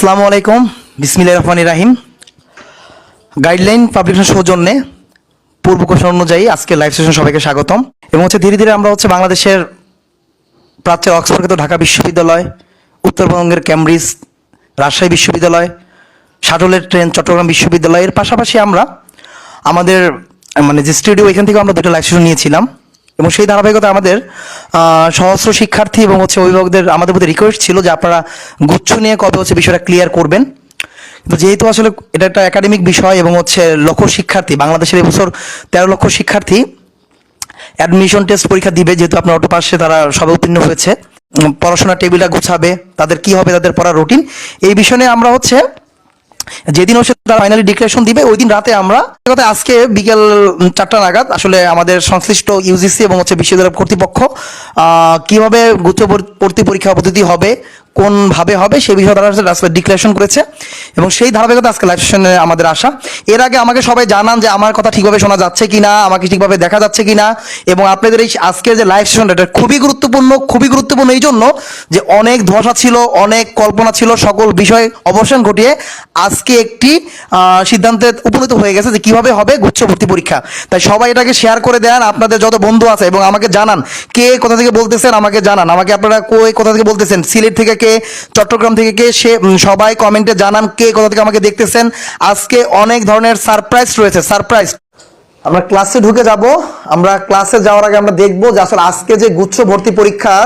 আসসালামু আলাইকুম। বিসমিল্লাহ রহমান রাহিম। গাইডলাইন পাবলিকেশন সৌজন্যে পূর্ব ঘোষণা অনুযায়ী আজকে লাইভ সেশন সবাইকে স্বাগতম। এবং হচ্ছে ধীরে ধীরে আমরা হচ্ছে বাংলাদেশের প্রাচ্যের অক্সফোর্ডকৃত ঢাকা বিশ্ববিদ্যালয়, উত্তরবঙ্গের ক্যামব্রিজ, রাজশাহী বিশ্ববিদ্যালয়, শাটলের ট্রেন চট্টগ্রাম বিশ্ববিদ্যালয়ের পাশাপাশি আমরা আমাদের মানে যে স্টুডিও, এখান থেকে আমরা দুটো লাইভ সেশন নিয়েছিলাম। এবং সেই ধারাবাহিকতা আমাদের সহস্র শিক্ষার্থী এবং হচ্ছে অভিভাবকদের আমাদের প্রতি রিকোয়েস্ট ছিল যে আপনারা গুচ্ছ নিয়ে কবে হচ্ছে বিষয়টা ক্লিয়ার করবেন। কিন্তু যেহেতু আসলে এটা একটা একাডেমিক বিষয় এবং হচ্ছে লক্ষ শিক্ষার্থী, বাংলাদেশের এবছর তেরো লক্ষ শিক্ষার্থী অ্যাডমিশন টেস্ট পরীক্ষা দিবে যেহেতু আপনার অটো পাশে তারা সবে উত্তীর্ণ হয়েছে। পড়াশোনার টেবিলটা গুছাবে, তাদের কি হবে, তাদের পড়ার রুটিন এই বিষয়ে আমরা হচ্ছে যেদিন হচ্ছে তারা ফাইনালি ডিক্লারেশন দিবে, ওই দিন রাতে আমরা, কথা আজকে বিকেল চারটা নাগাদ আসলে আমাদের সংশ্লিষ্ট ইউজিসি এবং হচ্ছে বিশ্ববিদ্যালয় কর্তৃপক্ষ কীভাবে গুচ্ছ পরীক্ষা পদ্ধতি হবে কোনভাবে হবে সেই বিষয়ে তারা আসলে ডিক্লারেশন করেছে। এবং সেই ধারাবাহিকতা আজকে লাইভ সেশনে আমাদের আসা। এর আগে আমাকে সবাই জানান যে আমার কথা ঠিকভাবে শোনা যাচ্ছে কিনা, আমাকে ঠিকভাবে দেখা যাচ্ছে কিনা। এবং আপনাদের এই আজকের যে লাইভ সেশনটা এটা খুবই গুরুত্বপূর্ণ খুবই গুরুত্বপূর্ণ এই জন্য যে অনেক ধোঁয়াশা ছিল, অনেক কল্পনা ছিল, সকল বিষয় অবসান ঘটিয়ে আজকে একটি সিদ্ধান্তে উপনীত হয়ে গেছে যে কীভাবে হবে গুচ্ছ ভর্তি পরীক্ষা। তাই সবাই এটাকে শেয়ার করে দেন, আপনাদের যত বন্ধু আছে এবং আমাকে জানান, কে কোথা থেকে বলতেছেন আমাকে জানান। আমাকে আপনারা কই, কোথা থেকে বলতেছেন? সিলেট থেকে কে চট্টগ্রাম থেকে কে সে সবাই কমেন্টে জানান কে কোথা থেকে আমাকে দেখতেছেন। আজকে অনেক ধরনের সারপ্রাইজ রয়েছে সারপ্রাইজ আমরা ক্লাসে ঢুকে যাব। আমরা ক্লাসে যাওয়ার আগে আমরা দেখব যে আসলে আজকে যে গুচ্ছ ভর্তি পরীক্ষা,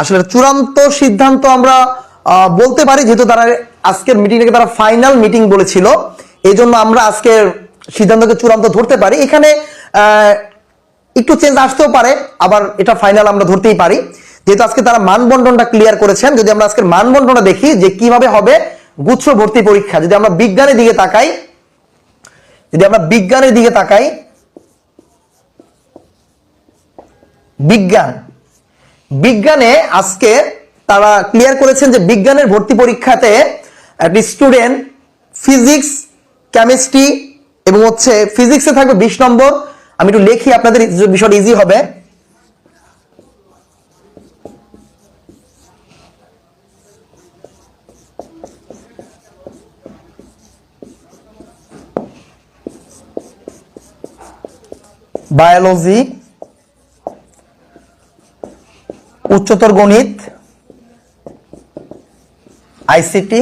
আসলে চূড়ান্ত সিদ্ধান্ত আমরা বলতে পারি, যেহেতু তারা আজকের মিটিংটাকে তারা ফাইনাল মিটিং বলেছিল। এই জন্য আমরা আজকের সিদ্ধান্তকে চূড়ান্ত ধরতে পারি। এখানে একটু চেঞ্জ আসতেও পারে, আবার এটা ফাইনাল আমরা ধরতেই পারি। যেহেতু আজকে তারা মানবন্টনটা ক্লিয়ার করেছেন, যদি আমরা আজকের মানবন্টনটা দেখি যে কীভাবে হবে গুচ্ছ ভর্তি পরীক্ষা, যদি আমরা বিজ্ঞানের দিকে তাকাই, যদি আমরা বিজ্ঞানের দিকে তাকাই, বিজ্ঞান, বিজ্ঞানে আজকে তারা ক্লিয়ার করেছেন যে বিজ্ঞানের ভর্তি পরীক্ষাতে একটি স্টুডেন্ট ফিজিক্স কেমিস্ট্রি এবং হচ্ছে ফিজিক্সে থাকবে বিশ নম্বর। আমি একটু লিখি, আপনাদের বিষয়টা ইজি হবে। বায়োলজি, উচ্চতর গণিত, আইসিটি,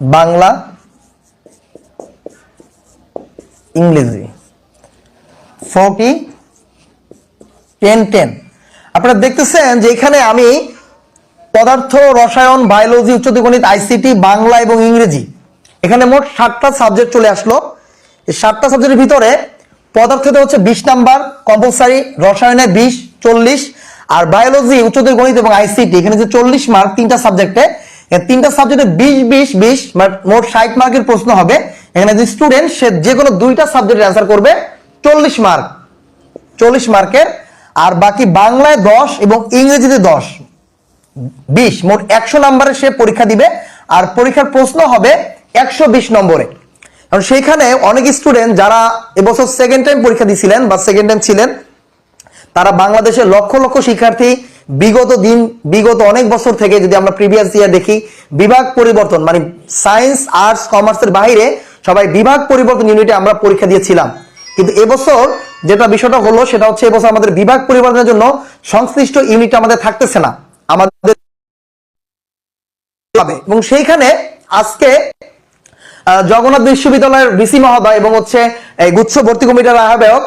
বাংলা, ইংরেজি। Forty, ten ten. আপনারা দেখতেছেন যে এখানে আমি পদার্থ, রসায়ন, বায়োলজি, উচ্চতর গণিত, আইসিটি, বাংলা এবং ইংরেজি, এখানে মোট ষাটটা সাবজেক্ট চলে আসলো। এই ষাটটা সাবজেক্টের ভিতরে পদার্থতে হচ্ছে বিশ নাম্বার কম্পালসারি রসায়নে বিশ, চল্লিশ, আর বায়োলজি উচ্চতর গণিত এবং আইসিটি এখানে যে চল্লিশ মার্ক তিনটা সাবজেক্টে তিনটা সাবজেক্টে বিশ বিশ বিশ মোট ষাট মার্কের প্রশ্ন হবে। এখানে যে স্টুডেন্ট সে যে কোনো দুইটা সাবজেক্টের অ্যান্সার করবে চল্লিশ মার্ক চল্লিশ মার্কের আর বাকি বাংলায় দশ এবং ইংরেজিতে দশ। বিশ, মোট একশো নম্বরে সে পরীক্ষা দিবে, আর পরীক্ষার প্রশ্ন হবে একশো বিশ নম্বরে। কারণ সেইখানে অনেক স্টুডেন্ট যারা এবছর সেকেন্ড টাইম পরীক্ষা দিয়েছিলেন বা সেকেন্ড টাইম ছিলেন, তারা বাংলাদেশের লক্ষ লক্ষ শিক্ষার্থী বিগত দিন, বিগত অনেক বছর থেকে যদি আমরা প্রিভিয়াস ইয়ার দেখি, বিভাগ পরিবর্তন মানে সায়েন্স আর্টস কমার্সের বাইরে সবাই বিভাগ পরিবর্তন ইউনিটে আমরা পরীক্ষা দিয়েছিলাম। কিন্তু এবছর যেটা বিষয়টা হলো, সেটা হচ্ছে এবছর আমাদের বিভাগ পরিবর্তনের জন্য সংশ্লিষ্ট ইউনিট আমাদের থাকতেছে না। আমাদের এবং সেইখানে আজকে জগন্নাথ বিশ্ববিদ্যালয়ের ভিসি মহোদয় এবং হচ্ছে এই গুচ্ছ ভর্তি কমিটির আহ্বায়ক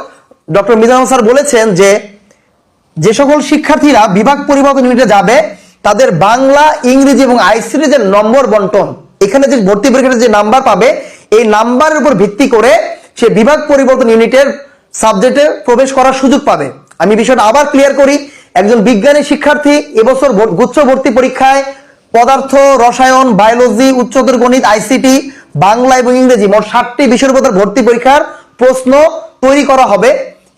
ডক্টর মিজানুল স্যার বলেছেন যে যে সকল শিক্ষার্থীরা বিভাগ পরিবর্তন ইউনিটে যাবে, তাদের বাংলা, ইংরেজি এবং আইসিটি যে নম্বর বন্টন, এখানে যে ভর্তি পরীক্ষার যে নাম্বার পাবে, এই নাম্বারের উপর ভিত্তি করে সে বিভাগ পরিবর্তন ইউনিটের সাবজেক্টে প্রবেশ করার সুযোগ পাবে। আমি বিষয়টা আবার ক্লিয়ার করি, একজন বিজ্ঞানী শিক্ষার্থী এবছর গুচ্ছ ভর্তি পরীক্ষায় পদার্থ, রসায়ন বায়োলজি উচ্চতর গণিত আইসিটি বাংলা এবং ইংরেজি মোট ষাটটি বিষয়ের উপর ভর্তি পরীক্ষার প্রশ্ন তৈরি করা হবে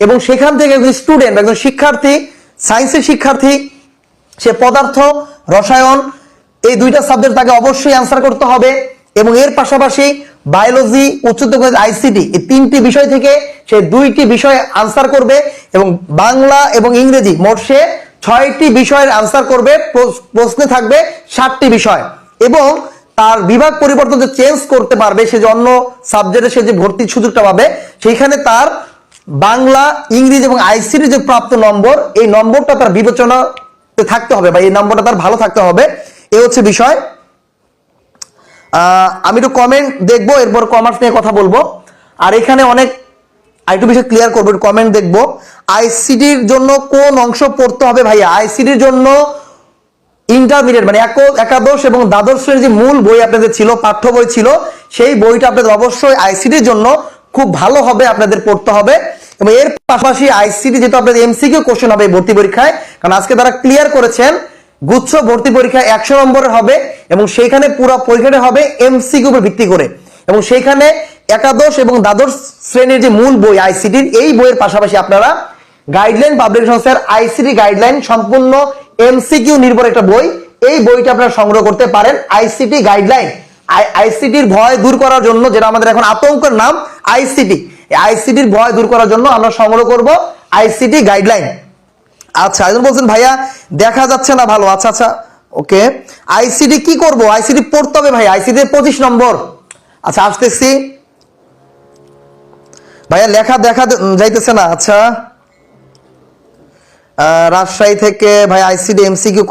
এবং সেখান থেকে একজন স্টুডেন্ট একজন শিক্ষার্থী সায়েন্সের শিক্ষার্থী, সে পদার্থ, রসায়ন, এই দুইটা সাবজেক্ট তাকে অবশ্যই অ্যান্সার করতে হবে এবং এর পাশাপাশি বায়োলজি উচ্চতর আইসিটি এই তিনটি বিষয় থেকে সে দুইটি বিষয় আনসার করবে এবং বাংলা এবং ইংরেজি মোট সে ছয়টি বিষয়ের আনসার করবে প্রশ্নে থাকবে ষাটটি বিষয় এবং তার বিভাগ পরিবর্তন যে চেঞ্জ করতে পারবে, সে যে অন্য সাবজেক্টে সে যে ভর্তির সুযোগটা পাবে, সেইখানে তার বাংলা, ইংরেজি এবং আইসিটি যে প্রাপ্ত নম্বর, এই নম্বরটা তার বিবেচনাতে থাকতে হবে বা এই নম্বরটা তার ভালো থাকতে হবে। এ হচ্ছে বিষয়। আমি একটু কমেন্ট দেখব, এরপর কমার্স নিয়ে কথা বলব। আর এখানে অনেক আরেকটু বিষয় ক্লিয়ার করব কমেন্ট দেখব। আইসিডির জন্য কোন অংশ পড়তে হবে ভাইয়া? আইসিডির জন্য ইন্টারমিডিয়েট মানে এক- একাদশ এবং দ্বাদশ শ্রেণির যে মূল বই আপনাদের ছিল, পাঠ্য বই ছিল, সেই বইটা আপনাদের অবশ্যই আইসিডির জন্য খুব ভালো হবে, আপনাদের পড়তে হবে। এবং এর পাশাপাশি আইসিডি যেহেতু আপনাদের এমসিকিউ কোশ্চেন হবে ভর্তি পরীক্ষায়, কারণ আজকে তারা ক্লিয়ার করেছেন, গুচ্ছ ভর্তি পরীক্ষা একশো নম্বরের হবে, এবং সেইখানে পুরো পরীক্ষাটা হবে এমসিকিউ উপর ভিত্তি করে। এবং সেইখানে একাদশ এবং দ্বাদশ শ্রেণির যে মূল বই আইসিডির এই বইয়ের পাশাপাশি আপনারা গাইডলাইন পাবলিক সংস্থার আইসিডি গাইডলাইন সম্পূর্ণ এমসিকিউ নির্ভর একটা বই। এই বইটা আপনারা সংগ্রহ করতে পারেন আইসিটি গাইডলাইন। আইসিটির ভয় দূর করার জন্য, যেটা আমাদের এখন আতঙ্কের নাম, আইসিটি। আইসিটির ভয় দূর করার জন্য আমরা সংগ্রহ করব আইসিটি গাইডলাইন। আচ্ছা একজন বলছেন, ভাইয়া, দেখা যাচ্ছে না ভালো। আচ্ছা আচ্ছা ওকে। আইসিডি কি করব? আইসিটি পড়তে হবে ভাই আইসিডি পঁচিশ নম্বর। আচ্ছা আসতেছি। ভাইয়া, লেখা দেখা যাইতেছে না। আচ্ছা। রাজশাহী থেকে, ভাই আইসিডি এমসিকিউ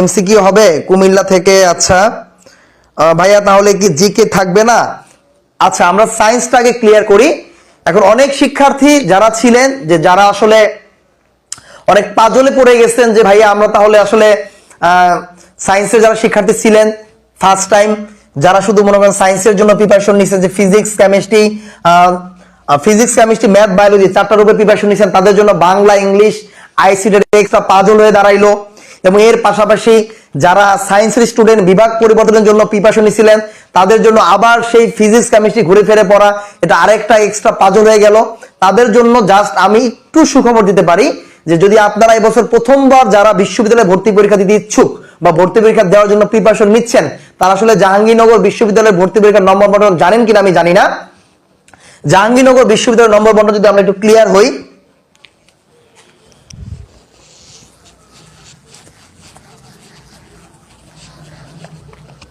এমসিকিউ হবে? কুমিল্লা থেকে আচ্ছা। ভাইয়া, তাহলে কি জিকে থাকবে না? আচ্ছা আমরা সায়েন্সটাকে ক্লিয়ার করি। এখন অনেক শিক্ষার্থী যারা ছিলেন, যে যারা আসলে অনেক পাজলে পড়ে গেছেন, যে ভাইয়া, আমরা তাহলে আসলে সায়েন্সের যারা শিক্ষার্থী ছিলেন ফার্স্ট টাইম যারা শুধু মনে করেন সায়েন্সের জন্য প্রিপারেশন নিচ্ছেন যে physics chemistry physics chemistry math biology চারটার উপরে প্রিপারেশন নিচ্ছেন তাদের জন্য বাংলা, ইংলিশ আইসিডের এক্সট্রা পাজল হয়ে দাঁড়াইলো। এবং এর পাশাপাশি যারা সায়েন্সের স্টুডেন্ট বিভাগ পরিবর্তনের জন্য প্রিপারেশন তাদের জন্য আবার সেই ফিজিক্স কেমিস্ট্রি ঘুরে ফিরে পড়া এটা আরেকটা এক্সট্রা পাজল হয়ে গেল। তাদের জন্য জাস্ট আমি একটু সুখবর দিতে পারি যে যদি আপনারা এবছর প্রথমবার যারা বিশ্ববিদ্যালয়ে ভর্তি পরীক্ষা দিতে ইচ্ছুক বা ভর্তি পরীক্ষা দেওয়ার জন্য প্রিপারেশন নিচ্ছেন, তারা আসলে জাহাঙ্গীরনগর বিশ্ববিদ্যালয়ের ভর্তি পরীক্ষার নম্বর বন্টন জানেন কিনা আমি জানি না। জাহাঙ্গীরনগর বিশ্ববিদ্যালয়ের নম্বর বন্টন যদি আমরা একটু ক্লিয়ার হই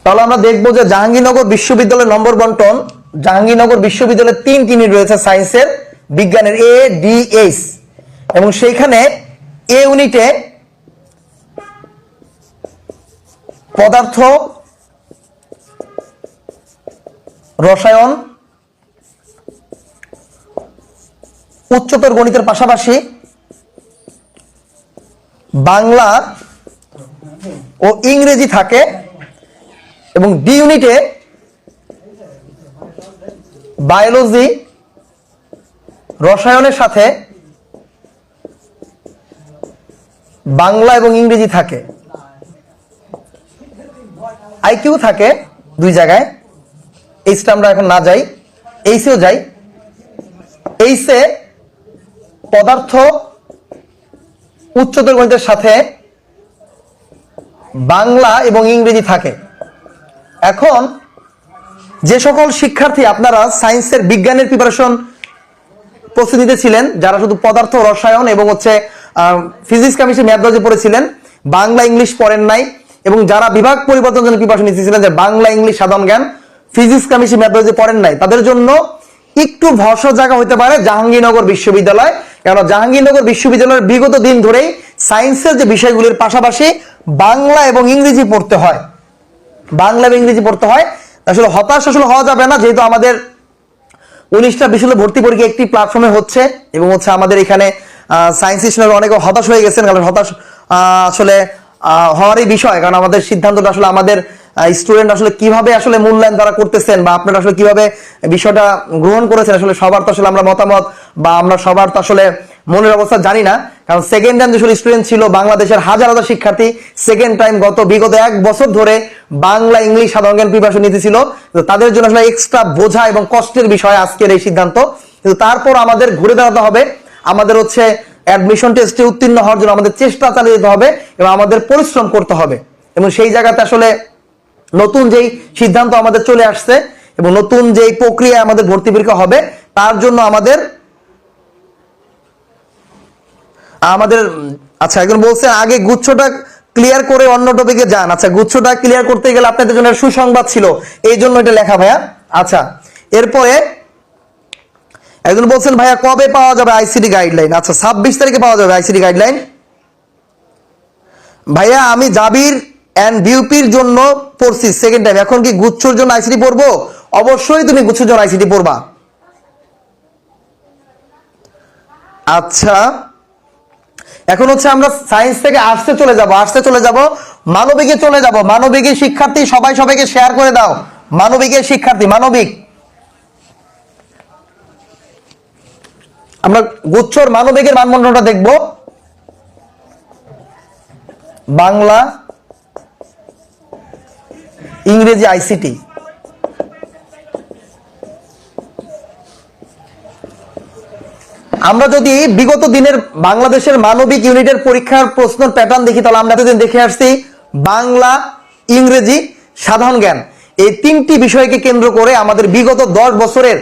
তাহলে আমরা দেখব যে জাহাঙ্গীরনগর বিশ্ববিদ্যালয়ের নম্বর বন্টন, জাহাঙ্গীরনগর বিশ্ববিদ্যালয়ের তিন ইউনিট রয়েছে সায়েন্সের, বিজ্ঞানের এ ডি এইচ এবং সেইখানে এ ইউনিটে পদার্থ, রসায়ন, উচ্চতর গণিতের পাশাপাশি বাংলা ও ইংরেজি থাকে। এবং ডি ইউনিটে বায়োলজি রসায়নের সাথে বাংলা এবং ইংরেজি থাকে। আইকিউ থাকে দুই জায়গায়। এইচটা আমরা এখন না যাই এইসেও যাই। এইসে পদার্থ উচ্চতর গণিতের সাথে বাংলা এবং ইংরেজি থাকে। এখন যে সকল শিক্ষার্থী আপনারা সায়েন্সের বিজ্ঞানের প্রিপারেশন প্রস্তুতিতে ছিলেন, যারা শুধু পদার্থ, রসায়ন এবং হচ্ছে ফিজিক্স কেমিস্ট্রি ম্যাথ বায়োলজি পড়েছিলেন, বাংলা ইংলিশ পড়েন নাই, এবং যারা বিভাগ পরিবর্তন জন্য প্রিপারেশন নিতেছিলেন, যে বাংলা ইংলিশ সাধারণ জ্ঞান ফিজিক্স কেমিস্ট্রি ম্যাথ বায়োলজি পড়েন নাই, তাদের জন্য একটু ভরসা জায়গা হতে পারে জাহাঙ্গীরনগর বিশ্ববিদ্যালয়, কেননা জাহাঙ্গীরনগর বিশ্ববিদ্যালয়ের বিগত দিন ধরেই সায়েন্সের যে বিষয়গুলির পাশাপাশি বাংলা এবং ইংরেজি পড়তে হয়। বাংলা ইংরেজি পড়তে হয়। আসলে হতাশ আসলে হওয়া যাবে না, যেহেতু আমাদের উনিশটা বিশ্ববিদ্যালয় ভর্তি পরীক্ষা একটি প্ল্যাটফর্মে হচ্ছে এবং হচ্ছে আমাদের এখানে সায়েন্স স্টুডেন্ট অনেকে হতাশ হয়ে গেছেন কারণ হতাশ আসলে হওয়ারই বিষয়। কারণ আমাদের সিদ্ধান্তটা আসলে আমাদের স্টুডেন্ট আসলে কীভাবে আসলে মূল্যায়ন তারা করতেছেন বা আপনারা আসলে কীভাবে বিষয়টা গ্রহণ করেছেন, আসলে সবার তো আসলে আমরা মতামত বা আমরা সবার তো আসলে মনের অবস্থা জানি না, কারণ সেকেন্ড টাইম যেসব স্টুডেন্ট ছিল, বাংলাদেশের হাজার হাজার শিক্ষার্থী সেকেন্ড টাইম গত বিগত এক বছর ধরে বাংলা, ইংলিশ, সাধারণ জ্ঞান প্রিপারেশন নিতেছিল। তাদের জন্য আসলে এক্সট্রা বোঝা এবং কষ্টের বিষয় আজকের এই সিদ্ধান্ত। কিন্তু তারপর আমাদের ঘুরে দাঁড়াতে হবে। আমাদের হচ্ছে অ্যাডমিশন টেস্টে উত্তীর্ণ হওয়ার জন্য আমাদের চেষ্টা চালিয়ে যেতে হবে এবং আমাদের পরিশ্রম করতে হবে। এবং সেই জায়গাতে আসলে নতুন যেই সিদ্ধান্ত আমাদের চলে আসছে এবং নতুন যেই প্রক্রিয়া আমাদের ভর্তি পরীক্ষা হবে, তার জন্য আমাদের আমাদের আচ্ছা একজন বলছে, আগে গুচ্ছটা ক্লিয়ার করে অন্য টপিকে যান। আচ্ছা গুচ্ছটা ক্লিয়ার করতে গেলে আপনাদের জন্য সুসংবাদ ছিল। এই জন্য এটা লেখা, ভাইয়া। আচ্ছা এরপরে একজন বলছেন, ভাইয়া, কবে পাওয়া যাবে আইসিডি গাইডলাইন আচ্ছা ছাব্বিশ তারিখে পাওয়া যাবে আইসিডি গাইডলাইন ভাইয়া, আমি জাবির অ্যান্ড বিউপির জন্য পড়ছি সেকেন্ড টাইম এখন কি গুচ্ছর জন্য আইসিডি পড়ব? অবশ্যই তুমি গুচ্ছর জন্য আইসিডি পড়বা। আচ্ছা এখন হচ্ছে আমরা সায়েন্স থেকে আর্টসে চলে যাব আর্টসে চলে যাব, মানবিকে চলে যাব। মানবিকের শিক্ষার্থী সবাই সবাইকে শেয়ার করে দাও। মানবিকের শিক্ষার্থী, মানবিক। আমরা গুচ্ছর মানবিকের মানমন্ডলটা দেখব। বাংলা, ইংরেজি আইসিটি আমরা যদি বিগত দিনের বাংলাদেশের মানবিক ইউনিটের পরীক্ষার প্রশ্ন প্যাটার্ন দেখি, তাহলে আমরা এতদিন দেখে আসছি বাংলা, ইংরেজি, সাধারণ জ্ঞান। এই তিনটি বিষয়কে কেন্দ্র করে আমাদের বিগত দশ বছরের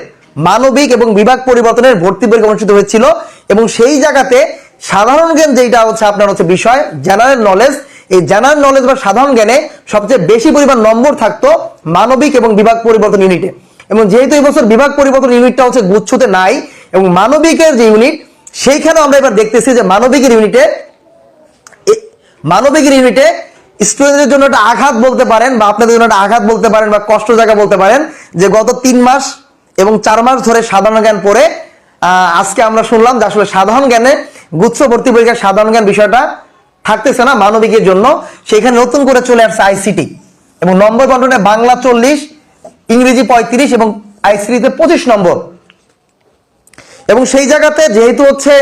মানবিক এবং বিভাগ পরিবর্তনের ভর্তি পরীক্ষা অনুষ্ঠিত হয়েছিল এবং সেই জায়গাতে সাধারণ জ্ঞান যেটা হচ্ছে আপনার হচ্ছে বিষয় জেনারেল নলেজ এই জেনারেল নলেজ বা সাধারণ জ্ঞানে সবচেয়ে বেশি পরিমাণ নম্বর থাকতো মানবিক এবং বিভাগ পরিবর্তন ইউনিটে। এবং যেহেতু এই বছর বিভাগ পরিবর্তন ইউনিটটা হচ্ছে গুচ্ছতে নাই এবং মানবিকের যে ইউনিট সেইখানেও আমরা এবার দেখতেছি যে মানবিকের ইউনিটে মানবিকের ইউনিটে স্টুডেন্টদের জন্য একটা আঘাত বলতে পারেন বা আপনাদের জন্য একটা আঘাত বলতে পারেন বা কষ্ট জায়গা বলতে পারেন যে গত তিন মাস এবং চার মাস ধরে সাধারণ জ্ঞান পড়ে আজকে আমরা শুনলাম যে আসলে সাধারণ জ্ঞানে গুচ্ছ ভর্তি পরীক্ষার সাধারণ জ্ঞান বিষয়টা থাকতেছে না মানবিকের জন্য। সেখানে নতুন করে চলে আসছে আইসিটি এবং নম্বর বন্টনে বাংলা চল্লিশ, ইংরেজি পঁয়ত্রিশ এবং আইসিটিতে পঁচিশ নম্বর। এবং সেই জায়গাতে যেহেতু হচ্ছে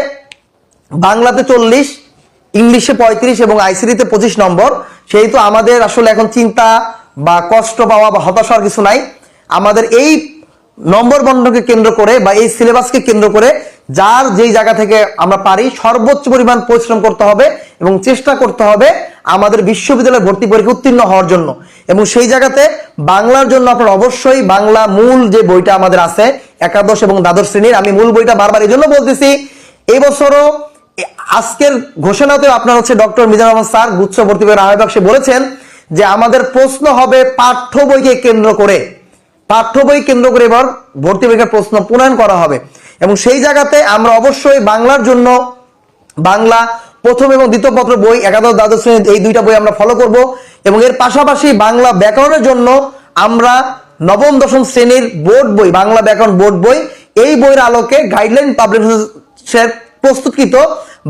বাংলাতে চল্লিশ, ইংলিশে পঁয়ত্রিশ এবং আইসিডিতে পঁচিশ নম্বর, সেহেতু আমাদের আসলে এখন চিন্তা বা কষ্ট পাওয়া বা হতাশ হওয়ার কিছু নাই। আমাদের এই নম্বর বন্ধকে কেন্দ্র করে বা এই সিলেবাসকে কেন্দ্র করে যার যেই জায়গা থেকে আমরা পারি সর্বোচ্চ পরিমাণ পরিশ্রম করতে হবে এবং চেষ্টা করতে হবে আমাদের বিশ্ববিদ্যালয়ে ভর্তি পরীক্ষা উত্তীর্ণ হওয়ার জন্য। এবং সেই জায়গাতে বাংলার জন্য আপনার অবশ্যই বাংলা মূল যে বইটা আমাদের আছে, একাদশ এবং দ্বাদশ শ্রেণির, আমি মূল বইটা বারবার এই জন্য বলতেছি এবছরও আজকের ঘোষণাতেও আপনার হচ্ছে ডক্টর মিজানুর রহমান স্যার গুচ্ছ ভর্তি বইয়ের আহ্বায়ক বলেছেন যে আমাদের প্রশ্ন হবে পাঠ্য বইকে কেন্দ্র করে। পাঠ্য বই কেন্দ্র করে এবার ভর্তি পরীক্ষার প্রশ্ন প্রণয়ন করা হবে। এবং সেই জায়গাতে আমরা অবশ্যই বাংলার জন্য বাংলা প্রথম এবং দ্বিতীয় পত্র বই, একাদশ, দ্বাদশ শ্রেণি, এই দুইটা বই আমরা ফলো করব এবং এর পাশাপাশি বাংলা ব্যাকরণের জন্য আমরা নবম, দশম শ্রেণির বোর্ড বই, বাংলা ব্যাকরণ বোর্ড বই, এই বইয়ের আলোকে গাইডলাইন পাবলিকেশনের প্রস্তুতকৃত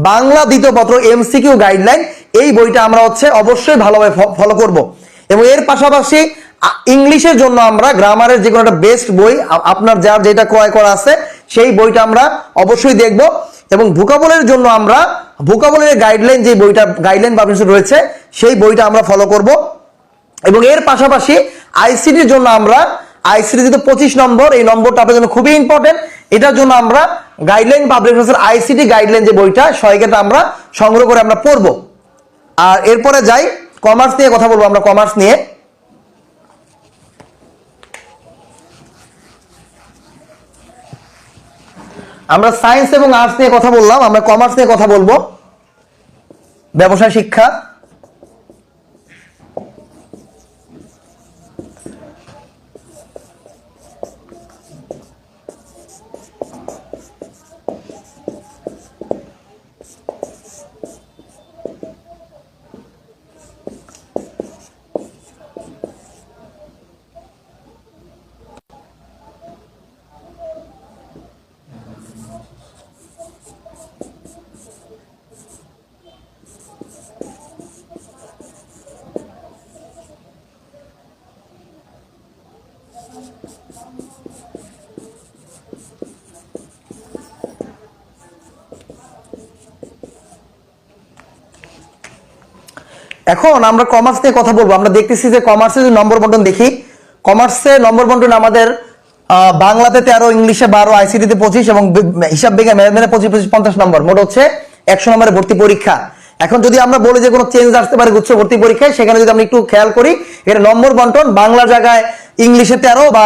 বাংলা দ্বিতীয় পত্র এমসিকিউ গাইডলাইন এই বইটা আমরা হচ্ছে অবশ্যই ভালোভাবে ফলো করব। এবং এর পাশাপাশি ইংলিশের জন্য আমরা গ্রামারের যে কোনো একটা বেস্ট বই আপনার যার যেটা ক্রয় করা আছে সেই বইটা আমরা অবশ্যই দেখব এবং ভোকাবলের জন্য আমরা, ভোকাবলের গাইডলাইন যে বইটা গাইডলাইন পাবলিশ রয়েছে, সেই বইটা আমরা ফলো করব। এবং এর পাশাপাশি আইসিটির জন্য আমরা আইসিটি যেহেতু পঁচিশ নম্বর, এই নম্বরটা আপনার জন্য খুবই ইম্পর্টেন্ট এটার জন্য আমরা গাইডলাইন পাবলিকেশন আইসিটি গাইডলাইন যে বইটা সহায়িকাটা আমরা সংগ্রহ করে আমরা পড়ব। আর এরপরে যাই কমার্স নিয়ে কথা বলব আমরা কমার্স নিয়ে। আমরা সায়েন্স এবং আর্টস নিয়ে কথা বললাম আমরা কমার্স নিয়ে কথা বলব। ব্যবসায় শিক্ষা এখন আমরা কমার্স নিয়ে কথা বলব। আমরা দেখতেছি যে কমার্সের যে নম্বর বন্টন দেখি কমার্সে নম্বর বন্টন আমাদের বাংলাতে তেরো, ইংলিশে বারো আইসিটিতে পঁচিশ এবং হিসাব বিজ্ঞান, ম্যানেজমেন্টে পঁচিশ পঁচিশ, পঞ্চাশ নম্বর মোট হচ্ছে একশো নম্বরের ভর্তি পরীক্ষা। এখন যদি আমরা বলি যে কোনো চেঞ্জ আসতে পারে গুচ্ছ ভর্তি পরীক্ষায়, সেখানে যদি আমরা একটু খেয়াল করি এখানে নম্বর বন্টন বাংলা জায়গায় ইংলিশে তেরো বা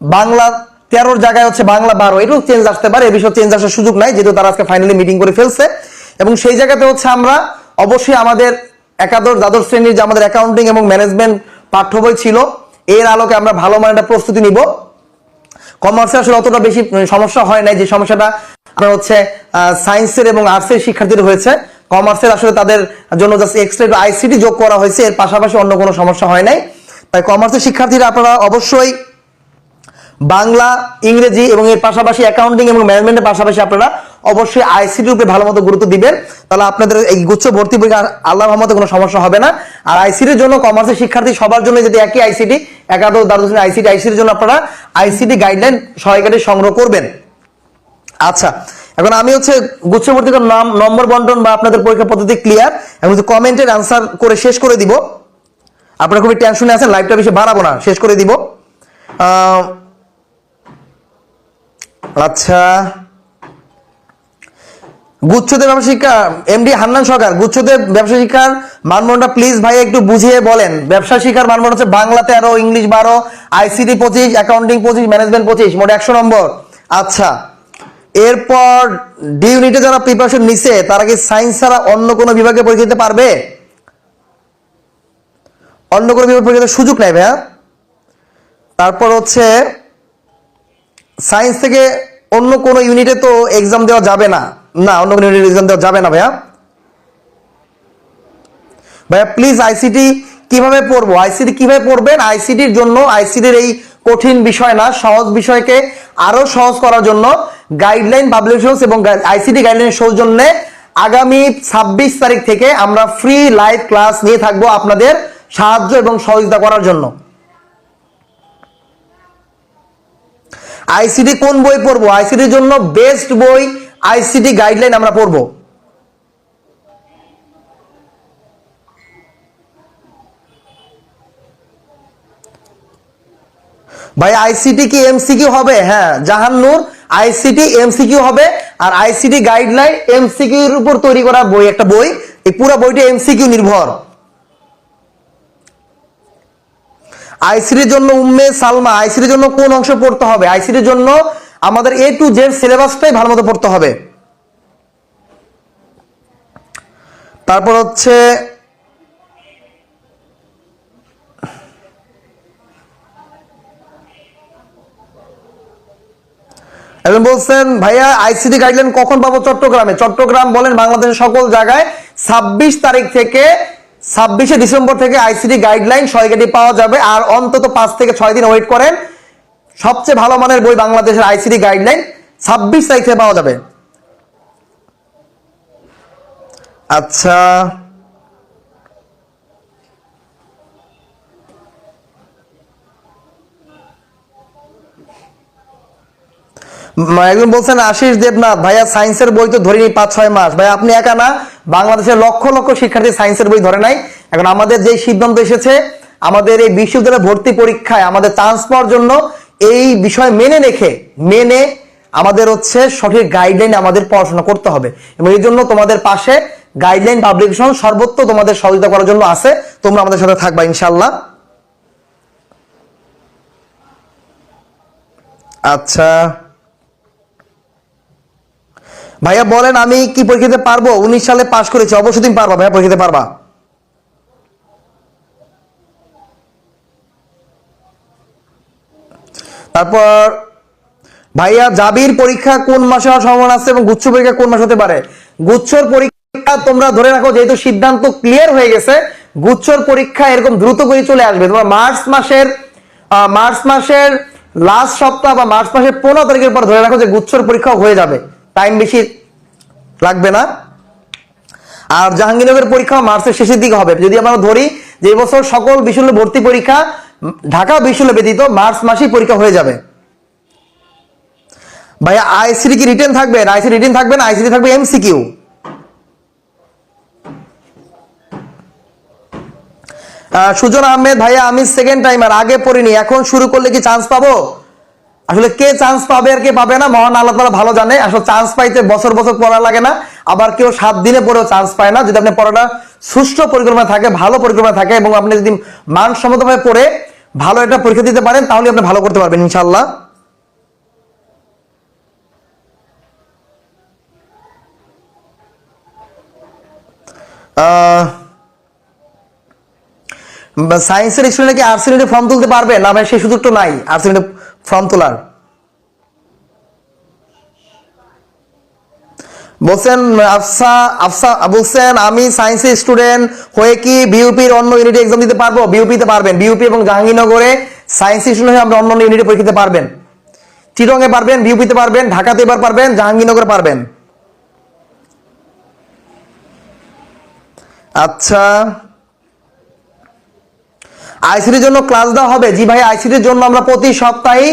বাংলা তেরোর জায়গায় হচ্ছে বাংলা বারো। এটাও চেঞ্জ আসতে পারে, এ বিষয়ে চেঞ্জ আসার সুযোগ নাই, যেহেতু তারা আজকে ফাইনালি মিটিং করে ফেলছে। এবং সেই জায়গাতে হচ্ছে আমরা অবশ্যই আমাদের একাদশ দ্বাদশ শ্রেণির যে আমাদের অ্যাকাউন্টিং এবং ম্যানেজমেন্ট পাঠ্য বই ছিল, এর আলোকে আমরা ভালো মানের প্রস্তুতি নিব। কমার্সে আসলে অতটা বেশি সমস্যা হয় নাই, যে সমস্যাটা আপনার হচ্ছে সায়েন্সের এবং আর্টসের শিক্ষার্থীদের হয়েছে। কমার্সের আসলে তাদের জন্য জাস্ট এক্সট্রা আইসিটি যোগ করা হয়েছে, এর পাশাপাশি অন্য কোনো সমস্যা হয় নাই। তাই কমার্সের শিক্ষার্থীরা আপনারা অবশ্যই বাংলা, ইংরেজি এবং এর পাশাপাশি অ্যাকাউন্টিং এবং ম্যানেজমেন্টের পাশাপাশি আপনারা অবশ্যই আইসিটির উপরে ভালো মতো গুরুত্ব দিবেন। তাহলে আপনাদের এই গুচ্ছ ভর্তি পরীক্ষা আল্লাহ রহমতে কোনো সমস্যা হবে না। আর আইসিটির জন্য কমার্সের শিক্ষার্থী সবার জন্য যদি একই আইসিটি একাদশ, দ্বাদশ আইসিটি আইসিটির জন্য আপনারা আইসিটি গাইডলাইন সহায়িকাটি সংগ্রহ করবেন। আচ্ছা এখন আমি হচ্ছে গুচ্ছ ভর্তি নাম, নম্বর বন্টন বা আপনাদের পরীক্ষা পদ্ধতি ক্লিয়ার এবং কমেন্টের আনসার করে শেষ করে দিব। আপনারা খুবই টেনশনে আছেন লাইভটা বেশি বাড়াবো না, শেষ করে দিব। আচ্ছা। গুচ্ছদেব ব্যবসা শিক্ষা এমডি হান্নান সরকার গুচ্ছদেব ব্যবসা শিক্ষার মানদণ্ডটা প্লিজ ভাই একটু বুঝিয়ে বলেন। ব্যবসা শিক্ষার মানদণ্ড হচ্ছে বাংলা তেরো ইংলিশ বারো আইসিডি পঁচিশ অ্যাকাউন্টিং পঁচিশ ম্যানেজমেন্ট পঁচিশ, মোট একশো নম্বর। আচ্ছা এরপর ডি ইউনিটে যারা প্রিপারেশন নিছে, তারা কি সায়েন্স ছাড়া অন্য কোনো বিভাগে পরীক্ষা দিতে পারবে? অন্য কোনো বিভাগে পরীক্ষা সুযোগ নাই ভাইয়া। তারপর হচ্ছে সায়েন্স থেকে অন্য কোনো ইউনিটে তো এক্সাম দেওয়া যাবে না। না, অন্য কোনো ইউনিটে এক্সাম দেওয়া যাবে না ভাইয়া। ভাইয়া প্লিজ আইসিটি কীভাবে পড়ব? আইসিটি কীভাবে পড়বেন? আইসিটির জন্য আইসিটির এই কঠিন বিষয় না, সহজ বিষয়কে আরও সহজ করার জন্য গাইডলাইন পাবলিকেশন এবং আইসিটি গাইডলাইন সৌজন্যে আগামী ছাব্বিশ তারিখ থেকে আমরা ফ্রি লাইভ ক্লাস নিয়ে থাকব আপনাদের সাহায্য এবং সহযোগিতা করার জন্য। আইসিটি কোন বই পড়ব? আইসিটির জন্য বেস্ট বই আইসিটি গাইডলাইন আমরা পড়ব। ভাই আইসিটি কি এমসিকিউ হবে? হ্যাঁ জাহান্নুর আইসিটি এমসিকিউ হবে আর আইসিটি গাইডলাইন এমসিকিউ এর উপর তৈরি করা বই, একটা বই। এই পুরো বইটা এমসিকিউ নির্ভর। আইসিটির জন্য উম্মে সালমা আইসিটির জন্য কোন অংশ পড়তে হবে? আইসিটির জন্য আমাদের এ টু জেড সিলেবাসটাই ভালো মতো পড়তে হবে। তারপর হচ্ছে একজন বলছেন, ভাইয়া আইসিটি গাইডলাইন কখন পাবো চট্টগ্রামে? চট্টগ্রাম বলেন বাংলাদেশের সকল জায়গায় ছাব্বিশ তারিখ থেকে ছাব্বিশে ডিসেম্বর থেকে আইসিডি গাইডলাইন সহায়িকাটি পাওয়া যাবে। আর অন্তত পাঁচ থেকে ছয় দিন ওয়েট করেন। সবচেয়ে ভালো মানের বই বাংলাদেশের আইসিডি গাইডলাইন ছাব্বিশ তারিখে পাওয়া যাবে। আচ্ছা একজন বলছেন, আশিস দেবনাথ, ভাইয়া সায়েন্সের বই তো ধরিনি পাঁচ, ছয় মাস। ভাই আপনি একা না, বাংলাদেশের লক্ষ লক্ষ শিক্ষার্থী সায়েন্সের বই ধরে নাই। এখন আমাদের যে সিদ্ধান্ত এসেছে, আমাদের এই বিশ্ববিদ্যালয় ভর্তি পরীক্ষায় আমাদের চান্স পাওয়ার জন্য এই বিষয় মেনে রেখে, মেনে আমাদের হচ্ছে সঠিক গাইডলাইন আমাদের পড়াশোনা করতে হবে। এবং এই জন্য তোমাদের পাশে গাইডলাইন পাবলিকেশন সর্বত্র তোমাদের সহযোগিতা করার জন্য আছে। তোমরা আমাদের সাথে থাকবা ইনশাল্লাহ আচ্ছা। ভাইয়া বলেন, আমি কি পরীক্ষা দিতে পারব? উনিশ সালে পাশ করেছি অবশ্যই তুমি পারবা, ভাইয়া পরীক্ষা দিতে পারবা। তারপর, ভাইয়া, জাবির পরীক্ষা কোন মাসে হওয়ার সম্ভাবনা আছে এবং গুচ্ছ পরীক্ষা কোন মাস হতে পারে? গুচ্ছর পরীক্ষা তোমরা ধরে রাখো, যেহেতু সিদ্ধান্ত ক্লিয়ার হয়ে গেছে, গুচ্ছর পরীক্ষা এরকম দ্রুত করে চলে আসবে। তোমরা মার্চ মাসের মার্চ মাসের লাস্ট সপ্তাহ বা মার্চ মাসের পনেরো তারিখের পর ধরে রাখো যে গুচ্ছর পরীক্ষা হয়ে যাবে। টাইম বেশি লাগবে না। আর জাহাঙ্গীরনগরের পরীক্ষা মার্চের শেষের দিকে হবে। যদি আমরা ধরি যে বছর সকল বিশ্ববিদ্যালয় ভর্তি পরীক্ষা, ঢাকা বিশ্ববিদ্যালয় ব্যতীত মার্চ মাসেই পরীক্ষা হয়ে যাবে। ভাইয়া আইসিডি কি রিটেন থাকবে? আইসিডি রিটেন থাকবে না? আইসিডি থাকবে এমসিকিউ সুজন আহমেদ, ভাইয়া, আমি সেকেন্ড টাইমার আগে পড়িনি, এখন শুরু করলে কি চান্স পাবো? আসলে কে চান্স পাবে আর কে পাবে না, মহান আল্লাহ তালা ভালো জানে। আসলে চান্স পাইতে বছর বছর পড়া লাগে না, আবার কেউ সাত দিনে পড়েও চান্স পায় না। যদি আপনি পড়াটা সুষ্ঠু পরিকল্পনা থাকে, ভালো পরিকল্পনা থাকে, এবং আপনি যদি মানসম্মতভাবে পড়ে ভালো একটা পরীক্ষা দিতে পারেন, তাহলে আপনি ভালো করতে পারবেন ইনশাল্লাহ সায়েন্সের স্টুডেন্ট কি আর্টস ফর্ম তুলতে পারবে? না ভাই সেই সুযোগটা নাই। আর্টস ফর্ম তোলার। বলছেন, আফসা আফসা, বলছেন, আমি সায়েন্সের স্টুডেন্ট হয়ে কি বিউপির অন্য ইউনিটে এক্সাম দিতে পারব? বিউপিতে পারবেন। বিউপি এবং জাহাঙ্গীরনগরে সায়েন্স স্টুডেন্ট হয়ে আমরা অন্য অন্য ইউনিটে পরীক্ষা দিতে পারবেন। চিটংয়ে পারবেন বিউপিতে পারবেন, ঢাকাতে এবার পারবেন, জাহাঙ্গীরনগরে পারবেন। আচ্ছা আইসিটির জন্য ক্লাস দেওয়া হবে। জি ভাই আইসিটির জন্য আমরা প্রতি সপ্তাহে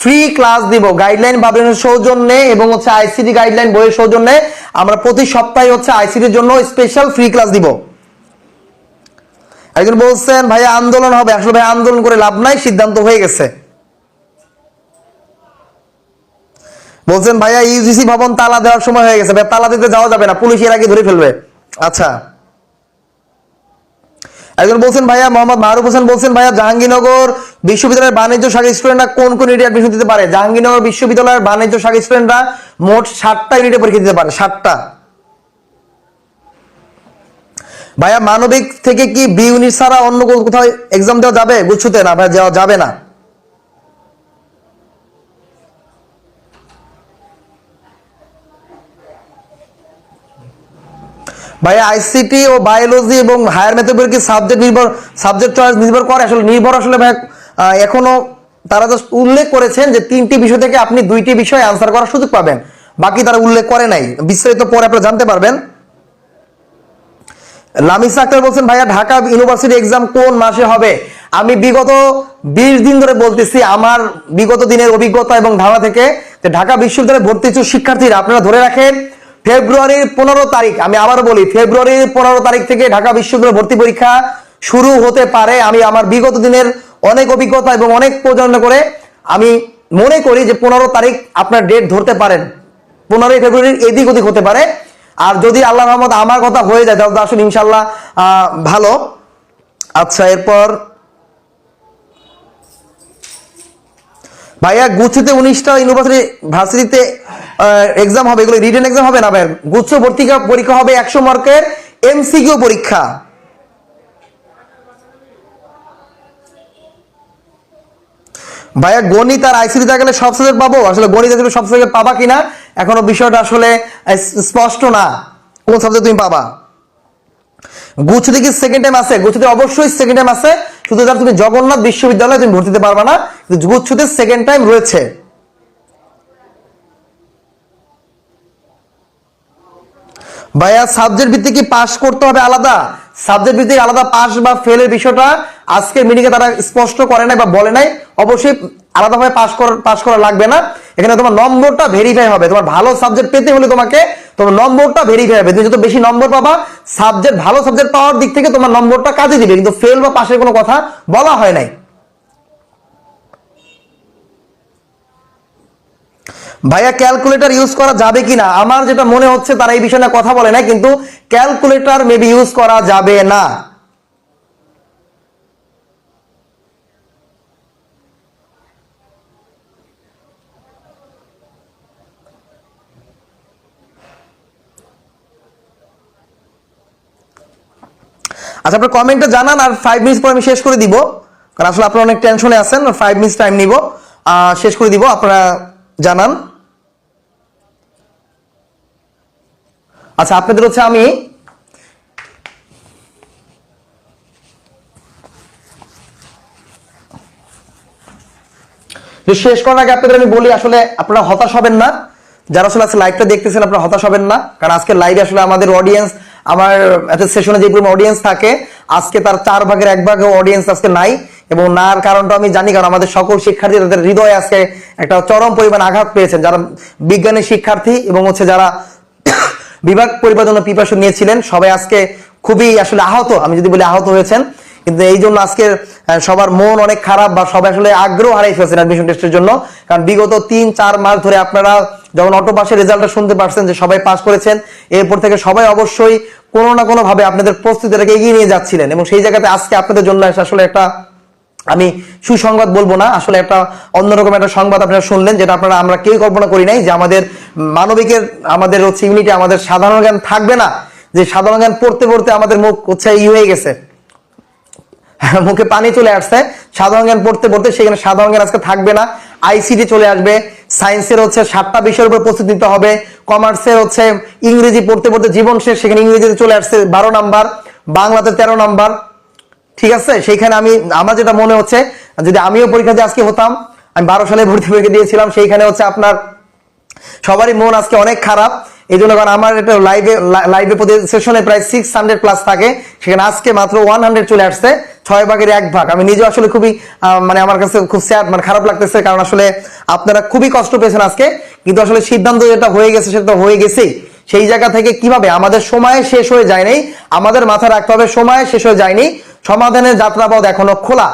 ফ্রি ক্লাস দিব। গাইডলাইন বাবলিনের সৌজন্যে এবং হচ্ছে আইসিটি গাইডলাইন বইয়ের সৌজন্যে আমরা প্রতি সপ্তাহে হচ্ছে আইসিটির জন্য স্পেশাল ফ্রি ক্লাস দিব। একজন বলছেন, ভাই, আন্দোলন হবে। আসলে ভাই, আন্দোলন করে লাভ নাই, সিদ্ধান্ত হয়ে গেছে। বলছেন, ভাইয়া, ইউজিসি ভবন তালা দেওয়ার সময় হয়ে গেছে। তালা দিতে যাওয়া যাবে না, পুলিশ এর আগে ধরে ফেলবে। আচ্ছা। একজন বলছেন, ভাইয়া মোহাম্মদ মাহরুফ হোসেন বলছেন, ভাইয়া জাহাঙ্গীরনগর বিশ্ববিদ্যালয়ের বাণিজ্য শাখা স্টুডেন্টরা কোন কোন ইউনিটে অ্যাডমিশন দিতে পারে? জাহাঙ্গীরনগর বিশ্ববিদ্যালয়ের বাণিজ্য শাখা স্টুডেন্টরা মোট সাতটা ইউনিটে পরীক্ষা দিতে পারে, সাতটা। ভাইয়া, মানবিক থেকে কি বি ইউনিট ছাড়া অন্য কোথাও এক্সাম দেওয়া যাবে? গুচ্ছুতে না, ভাইয়া যাওয়া যাবে না। ভাই আইসিটি ও বায়োলজি এবং হায়ার ম্যাথমেটিক্স কি সাবজেক্ট নির্ভর সাবজেক্ট চয়েস নির্ভর করে? আসলে নির্ভর আসলে ভাই এখনও তারা জাস্ট উল্লেখ করেছেন যে তিনটি বিষয় থেকে আপনি দুইটি বিষয় আনসার করার সুযোগ পাবেন। বাকি তারা উল্লেখ করে নাই। বিস্তারিত পরে আপনারা জানতে পারবেন। লামিস আক্তার বলছেন, ভাইয়া, ঢাকা ইউনিভার্সিটি এক্সাম কোন মাসে হবে? আমি বিগত বিশ দিন ধরে বলতেছি, আমার বিগত দিনের অভিজ্ঞতা এবং ধারণা থেকে যে ঢাকা বিশ্ববিদ্যালয়ে ভর্তি শিক্ষার্থীরা, আপনারা ধরে রাখেন ফেব্রুয়ারির পনেরো তারিখ, আমি আবারও বলি, ফেব্রুয়ারির পনেরো তারিখ থেকে ঢাকা বিশ্ববিদ্যালয় ভর্তি পরীক্ষা শুরু হতে পারে। আমি আমার বিগত দিনের অনেক অভিজ্ঞতা এবং অনেক প্রচারণা করে আমি মনে করি যে পনেরো তারিখ আপনার ডেট ধরতে পারেন। পনেরোই ফেব্রুয়ারির এদিক ওদিক হতে পারে। আর যদি আল্লাহ রহমত আমার কথা হয়ে যায়, তাহলে আসলে ইনশাল্লাহ ভালো। আচ্ছা এরপর ভাইয়া, গুচ্ছতে উনিশটা ইউনিভার্সিটি ভার্সিটিতে এক্সাম হবে, এগুলো রিটেন এক্সাম হবে না ভাইয়া? গুচ্ছ ভর্তি পরীক্ষা হবে একশো মার্কের এমসিকিউ পরীক্ষা। ভাইয়া, গণিত আর আইসিটি গেলে সব সাবজেক্ট পাবো? আসলে গণিত তুমি সব সাবজেক্ট পাবা কিনা? এখনও বিষয়টা আসলে স্পষ্ট না। কোন সাবজেক্ট তুমি পাবা? গুচ্ছতে কি সেকেন্ড টাইম আছে? গুচ্ছতে অবশ্যই সেকেন্ড টাইম আছে। শুধু যারা তুমি জগন্নাথ বিশ্ববিদ্যালয়ে তুমি ভর্তিতে পারবা না। গুচ্ছতে সেকেন্ড টাইম রয়েছে। ভাইয়া সাবজেক্ট ভিত্তিক কি পাস করতে হবে আলাদা? সাবজেক্ট ভিত্তিক আলাদা পাস বা ফেলের বিষয়টা আজকের মিটিংয়ে তারা স্পষ্ট করে নাই বা বলে নাই। অবশ্যই আলাদাভাবে পাস করা পাস করা লাগবে না। এখানে তোমার নম্বরটা ভেরিফাই হবে। তোমার ভালো সাবজেক্ট পেতে হলে তোমাকে তোমার নম্বরটা ভেরিফাই হবে। তুমি যত বেশি নম্বর পাবা সাবজেক্ট ভালো সাবজেক্ট পাওয়ার দিক থেকে তোমার নম্বরটা কাজে দিবে। কিন্তু ফেল বা পাশের কোনো কথা বলা হয় নাই। ভাইয়া ক্যালকুলেটর ইউজ করা যাবে কিনা? আমার যেটা মনে হচ্ছে তারা এই বিষয়ে কথা বলে না কিন্তু ক্যালকুলেটর মেবি ইউজ করা যাবে না। আচ্ছা আপনার কমেন্টটা জানান আর ফাইভ মিনিটস পর আমি শেষ করে দিব, কারণ আসলে আপনারা অনেক টেনশনে আছেন ফাইভ মিনিটস টাইম নিব। শেষ করে দিব, আপনারা জানান। আচ্ছা আপনাদের হচ্ছে আমি শেষ করার আগে আপনাদের আমি বলি, আসলে আপনারা হতাশ হবেন না। যারা আসলে আজকে লাইভটা দেখতেছেন, আপনারা হতাশ হবেন না। কারণ আজকে লাইভে আসলে আমাদের অডিয়েন্স আমার এত সেশনে যে পরিমাণ অডিয়েন্স থাকে, আজকে তার চার ভাগের এক ভাগে অডিয়েন্স আজকে নাই। এবং নার কারণটা আমি জানি, কারণ আমাদের সকল শিক্ষার্থী, তাদের হৃদয়ে আজকে একটা চরম পরিমাণ আঘাত পেয়েছেন। যারা বিজ্ঞানের শিক্ষার্থী এবং হচ্ছে যারা বিভাগ পরিবার জন্য প্রিপারেশন নিয়েছিলেন। সবাই আজকে খুবই আসলে আহত, আমি যদি বলি আহত হয়েছেন। কিন্তু এই জন্য আজকে সবার মন অনেক খারাপ বা সবাই আসলে আগ্রহ হারাই ফেলছেন অ্যাডমিশন টেস্টের জন্য। কারণ বিগত তিন, চার মাস ধরে আপনারা যখন অটো পাসের রেজাল্টটা শুনতে পারছেন যে সবাই পাস করেছেন, এরপর থেকে সবাই অবশ্যই কোনো না কোনো ভাবে আপনাদের প্রস্তুতিটাকে এগিয়ে নিয়ে যাচ্ছিলেন। এবং সেই জায়গাতে আজকে আপনাদের জন্য আসলে একটা আমি সুসংবাদ বলব না। আসলে একটা অন্যরকম একটা সংবাদ আপনারা শুনলেন, যেটা আপনারা, আমরা কেউ কল্পনা করি নাই যে আমাদের মানবিকের, আমাদের হচ্ছে ইউনিটি আমাদের সাধারণ জ্ঞান থাকবে না, যে সাধারণ জ্ঞান পড়তে পড়তে আমাদের মুখ হচ্ছে ই হয়ে গেছে। মুখে পানি চলে আসছে, সাধারণ জ্ঞান পড়তে পড়তে সেখানে সাধারণ জ্ঞান আজকে থাকবে না। আইসিটি চলে আসবে সায়েন্সের হচ্ছে সাতটা বিষয়ের উপর প্রস্তুতি নিতে হবে কমার্সের হচ্ছে ইংরেজি পড়তে পড়তে জীবন শেষ, সেখানে ইংরেজিতে চলে আসছে বারো নাম্বার, বাংলাতে তেরো নাম্বার ঠিক আছে? সেইখানে আমি, আমার যেটা মনে হচ্ছে, যদি আমিও পরীক্ষা দিয়ে আজকে হতাম, আমি বারো সালে ভর্তি পরীক্ষা দিয়েছিলাম সেইখানে হচ্ছে আপনার সবারই মন আজকে অনেক খারাপ। এই জন্য কারণ আমার এটা লাইভে লাইভে প্রতি সেশনে প্রায় সিক্স হান্ড্রেড প্লাস থাকে। সেখানে আজকে মাত্র ওয়ান হান্ড্রেড চলে আসছে, ছয় ভাগের এক ভাগ। আমি নিজেও আসলে খুবই মানে আমার কাছে খুব স্যাড মানে খারাপ লাগতেছে, কারণ আসলে আপনারা খুবই কষ্ট পেয়েছেন আজকে। কিন্তু আসলে সিদ্ধান্ত যেটা হয়ে গেছে, সেটা হয়ে গেছেই। সেই জায়গা থেকে কীভাবে? আমাদের সময় শেষ হয়ে যায়নি। আমাদের মাথায় রাখতে হবে, সময় শেষ হয়ে যায়নি। সমাধানের যাত্রাপথ এখনও খোলা।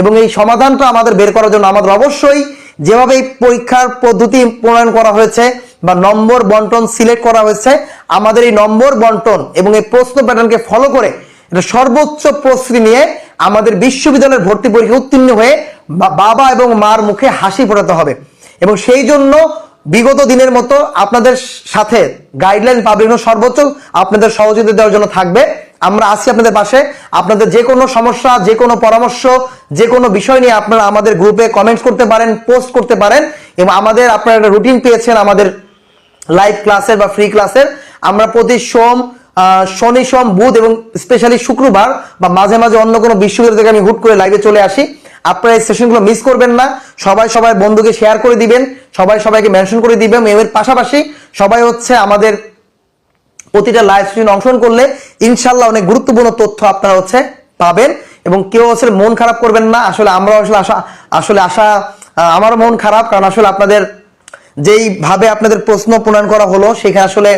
এবং এই সমাধানটা আমাদের বের করার জন্য আমাদের অবশ্যই যেভাবে এই পরীক্ষার পদ্ধতি প্রণয়ন করা হয়েছে বা নম্বর বন্টন সিলেক্ট করা হয়েছে, আমাদের এই নম্বর বন্টন এবং এই প্রশ্ন প্যাটার্নকে ফলো করে এটা সর্বোচ্চ প্রস্তুতি নিয়ে আমাদের বিশ্ববিদ্যালয়ের ভর্তি পরীক্ষা উত্তীর্ণ হয়ে বাবা এবং মার মুখে হাসি ফোটাতে হবে। এবং সেই জন্য বিগত দিনের মতো আপনাদের সাথে গাইডলাইন পাবলিক সর্বোচ্চ আপনাদের সহযোগিতা দেওয়ার জন্য থাকবে। আমরা আছি আপনাদের পাশে। আপনাদের যে কোনো সমস্যা, যে কোনো পরামর্শ, যে কোনো বিষয় নিয়ে আপনারা আমাদের গ্রুপে কমেন্টস করতে পারেন পোস্ট করতে পারেন এবং আমাদের আপনারা একটা রুটিন পেয়েছেন আমাদের লাইভ ক্লাসের বা ফ্রি ক্লাসের আমরা প্রতি সোম শনি, সোম, বুধ এবং স্পেশালি শুক্রবার বা মাঝে মাঝে অন্য কোনো বিশ্ববিদ্যালয় থেকে আমি হুট করে লাইভে চলে আসি। আপনারা এই সেশনগুলো মিস করবেন না। সবাই সবাই বন্ধুকে শেয়ার করে দিবেন, সবাই সবাইকে মেনশন করে দিবেন এবং এর পাশাপাশি সবাই হচ্ছে আমাদের প্রতিটা লাইভ স্ট্রিম অংশগ্রহণ করলে ইনশাল্লাহ অনেক গুরুত্বপূর্ণ তথ্য আপনারা হচ্ছে পাবেন এবং কেউ আসলে মন খারাপ করবেন না। আসলে আমরা আসলে আশা আসলে আশা আহ, আমারও মন খারাপ কারণ আসলে আপনাদের যেই ভাবে আপনাদের প্রশ্ন প্রণয়ন করা হলো সেখানে আসলে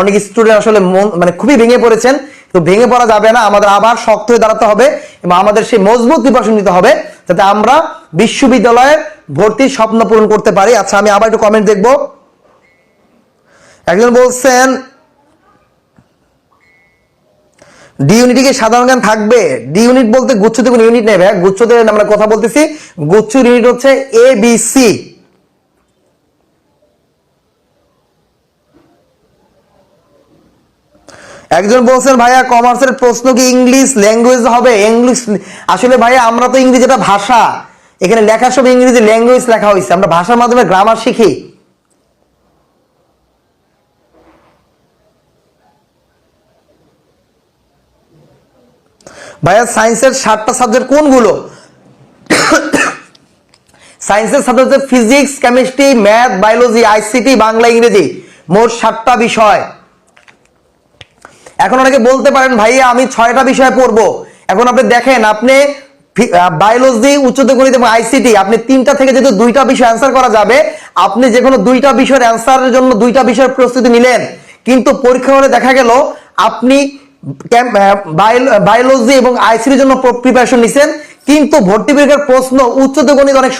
অনেক স্টুডেন্ট আসলে মন মানে খুবই ভেঙে পড়েছেন। তো ভেঙে পড়া যাবে না আমাদের আবার শক্ত হয়ে দাঁড়াতে হবে এবং আমাদের সেই মজবুত প্রিপারেশন নিতে হবে যাতে আমরা বিশ্ববিদ্যালয়ের ভর্তির স্বপ্ন পূরণ করতে পারি। আচ্ছা আমি আবার একটু কমেন্ট দেখব। একজন বলছেন ডি ইউনিটে কি সাধারণ জ্ঞান থাকবে? ডি ইউনিট বলতে গুচ্ছতে কোনো ইউনিট নেই ভাই গুচ্ছতে আমরা কথা বলতেছি। গুচ্ছ ইউনিট হচ্ছে এ বি সি একজন বলছেন, ভাইয়া কমার্সের প্রশ্ন কি ইংলিশ ল্যাঙ্গুয়েজ হবে? ইংলিশ আসলে ভাইয়া, আমরা তো ইংরেজি এটা ভাষা। এখানে লেখা সব ইংরেজি ল্যাঙ্গুয়েজ লেখা হয়েছে আমরা ভাষার মাধ্যমে গ্রামার শিখি। ভাইয়া সায়েন্সের সাতটা সাবজেক্ট কোনগুলো? সায়েন্সের সাবজেক্ট হচ্ছে physics chemistry math biology ICT Bangla, ইংরেজি। মোট সাতটা বিষয়। এখন অনেকে বলতে পারেন, ভাইয়া, আমি ছয়টা বিষয় পড়ব। এখন আপনি দেখেন, আপনি বায়োলজি উচ্চতর গণিত এবং আইসিটি আপনি তিনটা থেকে যেহেতু দুইটা বিষয় অ্যান্সার করা যাবে, আপনি যে কোনো দুইটা বিষয়ের অ্যান্সারের জন্য দুইটা বিষয়ের প্রস্তুতি নিলেন। কিন্তু পরীক্ষা হলে দেখা গেল, আপনি বায়োলজি এবং আইসির জন্য প্রিপারেশন নিছেন কিন্তু ভর্তি পরীক্ষার প্রশ্ন উচ্চতর গণিত অনেক